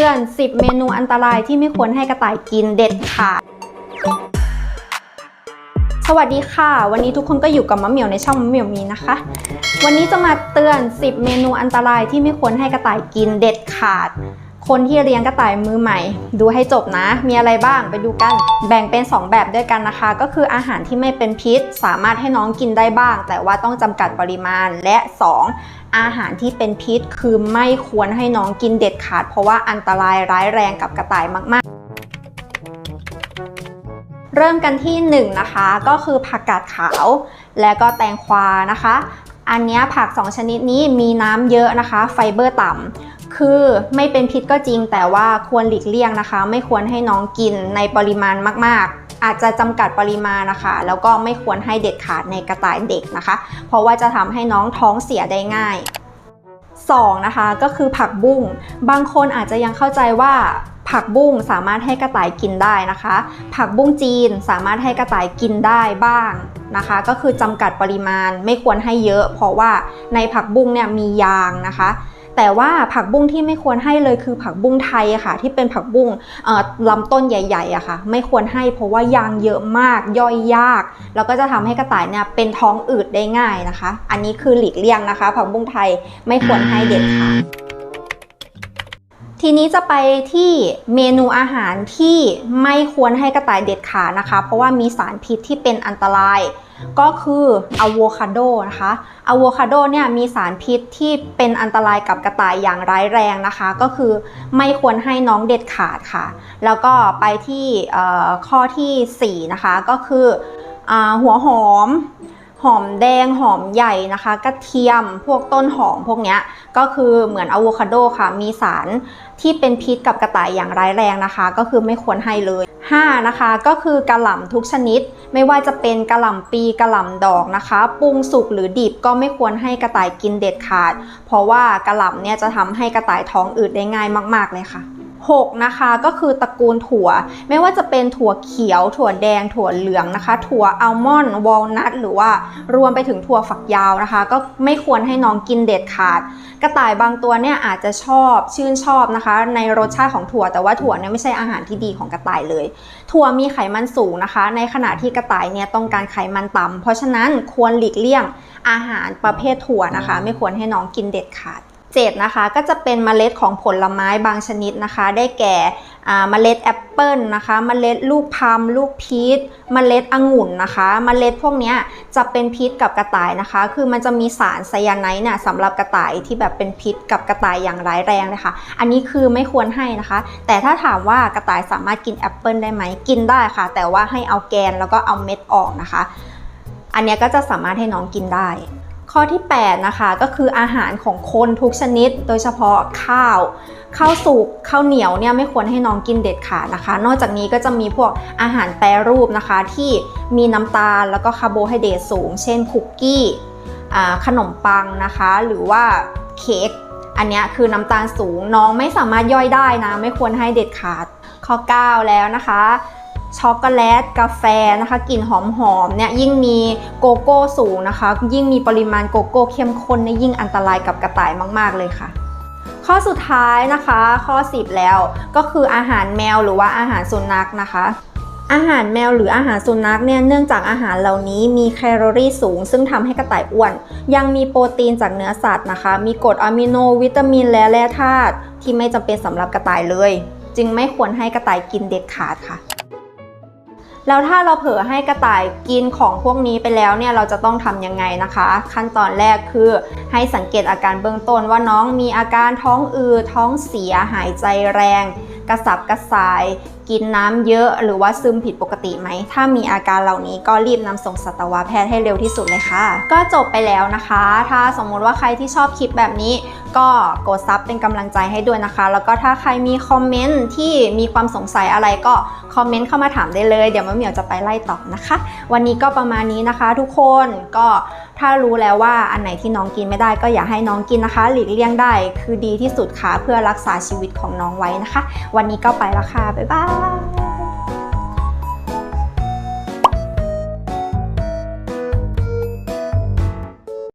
ตือน10 เมนูอันตรายที่ไม่ควรให้กระต่ายกินเด็ดขาดสวัสดีค่ะ วันนี้ทุกคนก็อยู่กับมะเหมียวในช่องมะเหมียวมีนะคะ วันนี้จะมาเตือน 10 เมนูอันตรายที่ไม่ควรให้กระต่ายกินเด็ดขาด คนที่เลี้ยงกระต่ายมือใหม่ ดูให้จบนะ มีอะไรบ้างไปดูกัน แบ่งเป็น 2 แบบด้วยกันนะคะ ก็คืออาหารที่ไม่เป็นพิษ สามารถให้น้องกินได้บ้าง แต่ว่าต้องจำกัดปริมาณและ 2 อาหารที่เป็นพิษคือไม่ควรให้น้องกินเด็ดขาด เพราะว่าอันตรายร้ายแรงกับกระต่ายมาก ๆเริ่มกันที่1นะคะก็คือผักกาดขาว และก็แตงควานะคะ อันนี้ผัก 2 ชนิดนี้มีน้ำเยอะนะคะ ไฟเบอร์ต่ำ คือไม่เป็นพิษก็จริงแต่ว่าควรหลีกเลี่ยงนะคะ ไม่ควรให้น้องกินในปริมาณมาก ๆ อาจจะจำกัดปริมาณนะคะ แล้วก็ไม่ควรให้เด็ดขาดในกระต่ายเด็กนะคะ เพราะว่าจะทำให้น้องท้องเสียได้ง่าย 2 นะคะก็คือผักบุ้งบางคนอาจจะยังเข้าใจว่าผักบุ้งสามารถให้กระต่ายกินได้นะคะ ผักบุ้งจีนสามารถให้กระต่ายกินได้บ้างนะคะ ก็คือจำกัดปริมาณไม่ควรให้เยอะ เพราะว่าในผักบุ้งเนี่ยมียางนะคะ แต่ว่าผักบุ้งที่ไม่ควรให้เลยคือผักบุ้งไทยอะค่ะ ที่เป็นผักบุ้งลำต้นใหญ่ๆอะค่ะ ไม่ควรให้เพราะว่ายางเยอะมากย่อยยาก แล้วก็จะทำให้กระต่ายเนี่ยเป็นท้องอืดได้ง่ายนะคะ อันนี้คือหลีกเลี่ยงนะคะ ผักบุ้งไทยไม่ควรให้เด็ดขาดทีนี้จะไปที่เมนูอาหารที่ไม่ควรให้กระต่ายเด็ดขานะคะ เพราะว่ามีสารพิษที่เป็นอันตราย ก็คืออะโวคาโดนะคะอะโวคาโดเนี่ยมีสารพิษที่เป็นอันตรายกับกระต่ายอย่างร้ายแรงนะคะ ก็คือไม่ควรให้น้องเด็ดขาดค่ะ แล้วก็ไปที่ข้อทีสี่4 นะคะก็คืออหัวหอม หอมแดงหอมใหญ่นะคะกระเทียมพวกต้นหอมพวกเนี้ยก็คือเหมือนอะโวคาโดค่ะ มีสารที่เป็นพิษกับกระต่ายอย่างร้ายแรงนะคะ ก็คือไม่ควรให้เลย 5 นะคะก็คือกระหล่ำทุกชนิด ไม่ว่าจะเป็นกระหล่ำปีกระหล่ำดอกนะคะ ปรุงสุกหรือดิบก็ไม่ควรให้กระต่ายกินเด็ดขาด เพราะว่ากระหล่ำเนี่ยจะทำให้กระต่ายท้องอืดได้ง่ายมาก ๆเลยค่ะ 6นะคะก็คือตระกูลถั่ว ไม่ว่าจะเป็นถั่วเขียว ถั่วแดง ถั่วเหลืองนะคะ ถั่วอัลมอนด์วอลนัทหรือว่ารวมไปถึงถั่วฝักยาวนะคะ ก็ไม่ควรให้น้องกินเด็ดขาด กระต่ายบางตัวเนี่ยอาจจะชอบชื่นชอบนะคะ ในรสชาติของถั่วแต่ว่าถั่วเนี่ยไม่ใช่อาหารที่ดีของกระต่ายเลย ถั่วมีไขมันสูงนะคะ ในขณะที่กระต่ายเนี่ยต้องการไขมันต่ำเพราะฉะนั้นควรหลีกเลี่ยงอาหารประเภทถั่วนะคะ ไม่ควรให้น้องกินเด็ดขาด 7 นะคะ ก็จะเป็นเมล็ดของผลไม้บางชนิดนะคะ ได้แก่เมล็ดแอปเปิลนะคะเมล็ดลูกพัมลูกพีชเมล็ดองุ่นนะคะเมล็ดพวกนี้จะเป็นพิษกับกระต่ายนะคะ คือมันจะมีสารไซยาไนด์เนี่ยสำหรับกระต่ายที่แบบเป็นพิษกับกระต่ายอย่างร้ายแรงเลยค่ะอันนี้คือไม่ควรให้นะคะ แต่ถ้าถามว่ากระต่ายสามารถกินแอปเปิลได้ไหมกินได้ค่ะ แต่ว่าให้เอาแกนแล้วก็เอาเม็ดออกนะคะ อันนี้ก็จะสามารถให้น้องกินได้ ข้อที่ 8 นะคะก็คืออาหารของคนทุกชนิด โดยเฉพาะข้าวข้าวสุกข้าวเหนียวเนี่ยไม่ควรให้น้องกินเด็ดขาดนะคะ นอกจากนี้ก็จะมีพวกอาหารแปรรูปนะคะ ที่มีน้ำตาลแล้วก็คาร์โบไฮเดรตสูง เช่นคุกกี้ขนมปังนะคะ หรือว่าเค้กอันนี้คือน้ำตาลสูงน้องไม่สามารถย่อยได้นะ ไม่ควรให้เด็ดขาดข้อ 9 แล้วนะคะ ช็อกโกแลตกาแฟนะคะกลิ่นหอมๆเนี่ยยิ่งมีโกโก้สูงนะคะ ยิ่งมีปริมาณโกโก้เข้มข้นเนี่ยยิ่งอันตรายกับกระต่ายมากๆเลยค่ะ ข้อสุดท้ายนะคะ ข้อ 10 แล้วก็คืออาหารแมวหรือว่าอาหารสุนัขนะคะอาหารแมวหรืออาหารสุนัขเนี่ยเนื่องจากอาหารเหล่านี้มีแคลอรี่สูง ซึ่งทำให้กระต่ายอ้วน ยังมีโปรตีนจากเนื้อสัตว์นะคะ มีกรดอะมิโนวิตามินและแร่ธาตุที่ไม่จำเป็นสำหรับกระต่ายเลย จึงไม่ควรให้กระต่ายกินเด็ดขาดค่ะ แล้วถ้าเราเผลอให้กระต่ายกินของพวกนี้ไปแล้วเนี่ยเราจะต้องทำยังไงนะคะ ขั้นตอนแรกคือให้สังเกตอาการเบื้องต้นว่าน้องมีอาการท้องอืดท้องเสียหายใจแรงกระสับกระส่าย กินน้ำเยอะ หรือว่าซึมผิดปกติไหม ถ้ามีอาการเหล่านี้ก็รีบนำส่งสัตวแพทย์ให้เร็วที่สุดเลยค่ะ ก็จบไปแล้วนะคะ ถ้าสมมุติว่าใครที่ชอบคลิปแบบนี้ ก็กดซับเป็นกำลังใจให้ด้วยนะคะ แล้วก็ถ้าใครมีคอมเมนต์ที่มีความสงสัยอะไรก็คอมเมนต์เข้ามาถามได้เลย เดี๋ยวมะเหมียวจะไปไล่ตอบนะคะ วันนี้ก็ประมาณนี้นะคะ ทุกคนก็ถ้ารู้แล้วว่าอันไหนที่น้องกินไม่ได้ก็อย่าให้น้องกินนะคะ หลีกเลี่ยงได้คือดีที่สุดค่ะเพื่อรักษาชีวิตของน้องไว้นะคะวันนี้ก็ไปแล้วค่ะ บ๊ายบาย